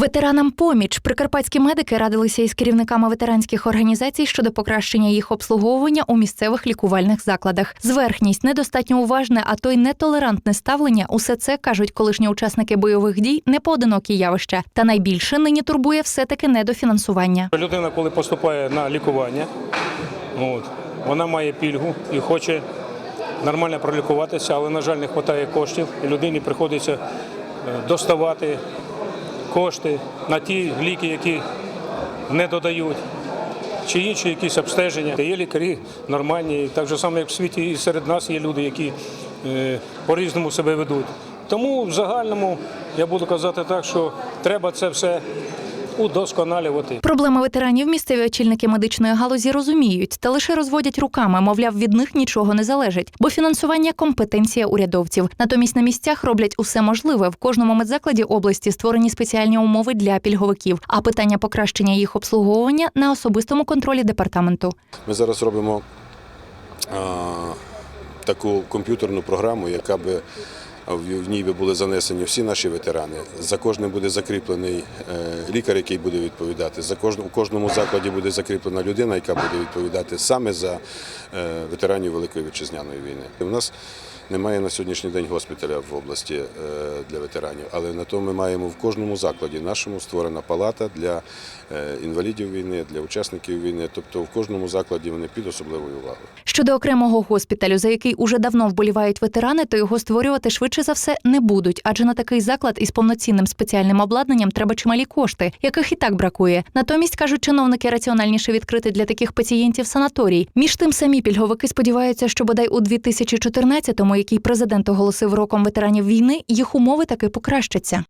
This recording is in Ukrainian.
Ветеранам поміч прикарпатські медики радилися із керівниками ветеранських організацій щодо покращення їх обслуговування у місцевих лікувальних закладах. Зверхність, недостатньо уважне, а то й нетолерантне ставлення усе це кажуть колишні учасники бойових дій не поодинокі явища. Та найбільше нині турбує все таки недофінансування. Людина, коли поступає на лікування, от, вона має пільгу і хоче нормально пролікуватися, але, на жаль, не вистачає коштів, і людині приходиться е, доставати кошти на ті ліки, які не додають. Чи інші якісь обстеження. Є лікарі нормальні, так же само, як в світі, і серед нас є люди, які е, по-різному себе ведуть. Тому в загальному я буду казати так, що треба це все удосконалювати. Проблеми ветеранів місцеві очільники медичної галузі розуміють та лише розводять руками, мовляв, від них нічого не залежить, бо фінансування компетенція урядовців. Натомість на місцях роблять усе можливе. В кожному медзакладі області створені спеціальні умови для пільговиків. А питання покращення їх обслуговування на особистому контролі департаменту. Ми зараз робимо а, таку комп'ютерну програму, яка би в ній були занесені всі наші ветерани. За кожним буде закріплений е, лікар, який буде відповідати. За кожну, у кожному закладі буде закріплена людина, яка буде відповідати саме за е, ветеранів Великої вітчизняної війни. У нас немає на сьогоднішній день госпіталя в області е, для ветеранів, але на то ми маємо в кожному закладі нашому створена палата для е, інвалідів війни, для учасників війни. Тобто в кожному закладі вони під особливою увагою. Щодо окремого госпіталю, за який уже давно вболівають ветерани, то його створювати швидше за все не будуть, адже на такий заклад із повноцінним спеціальним обладнанням треба чималі кошти, яких і так бракує. Натомість кажуть чиновники раціональніше відкрити для таких пацієнтів санаторій. Між тим самі пільговики сподіваються, що бодай у 2014-му, який президент оголосив роком ветеранів війни, їх умови таки покращаться.